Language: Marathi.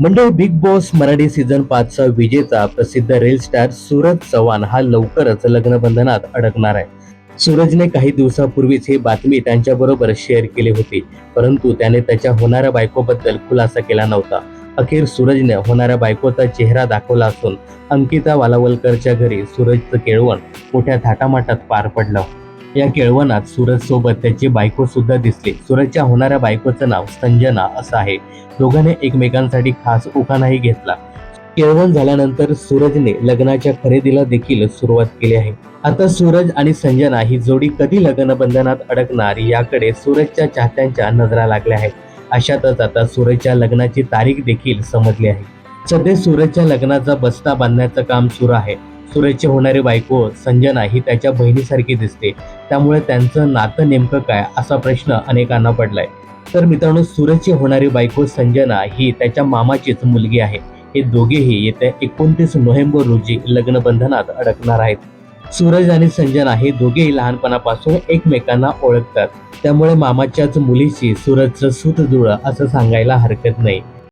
मंडळी बिग बॉस मराठी सीझन पाचचा विजेता प्रसिद्ध रेल स्टार सूरज चव्हाण हा लवकरच लग्नबंधनात अडकणार आहे. सूरजने काही दिवसापूर्वीच ही बातमी त्यांच्याबरोबर शेअर केली होती परंतु त्याने त्याच्या होणाऱ्या बायकोबद्दल खुलासा केला नव्हता. अखेर सूरजने होणाऱ्या बायकोचा चेहरा दाखवला असून अंकिता वालावलकरच्या घरी सूरजचं केळवण मोठ्या थाटामाटात पार पडलं. या केळवणात सूरज सोबत त्याची बायको सुद्धा दिसली. सूरजच्या होणाऱ्या बायकोचं नाव संजना असं आहे. दोघांनी एकमेकांसाठी खास उखाणाही घेतला. केळवण झाल्यानंतर सूरजने लग्नाच्या खरेदीला देखील सुरुवात केली आहे. आता सूरज आणि संजना ही जोडी कधी लग्नबंधनात अडकणार याकडे सूरजच्या चाहत्यांच्या नजरा लागल्या आहेत. अशातच आता सूरजच्या लग्नाची तारीख देखील समजली आहे. सध्या सूरजच्या लग्नाचा बस्ता बांधण्याचं काम सुरू आहे. सूरजची होणारी बायको संजना ही त्याच्या बहिणीसारखी दिसते. त्यामुळे त्यांचं नातं नेमकं काय असा प्रश्न अनेकांना पडलाय. तर मित्रांनो सूरजची होणारी बायको संजना ही त्याच्या मामाचीच मुलगी आहे. हे दोघेही येत्या एकोणतीस नोव्हेंबर रोजी लग्नबंधनात अडकणार आहेत. सूरज आणि संजना हे दोघेही लहानपणापासून एकमेकांना ओळखतात. त्यामुळे मामाच्याच मुलीशी सूरजचं सूत जुळं असं सांगायला हरकत नाही.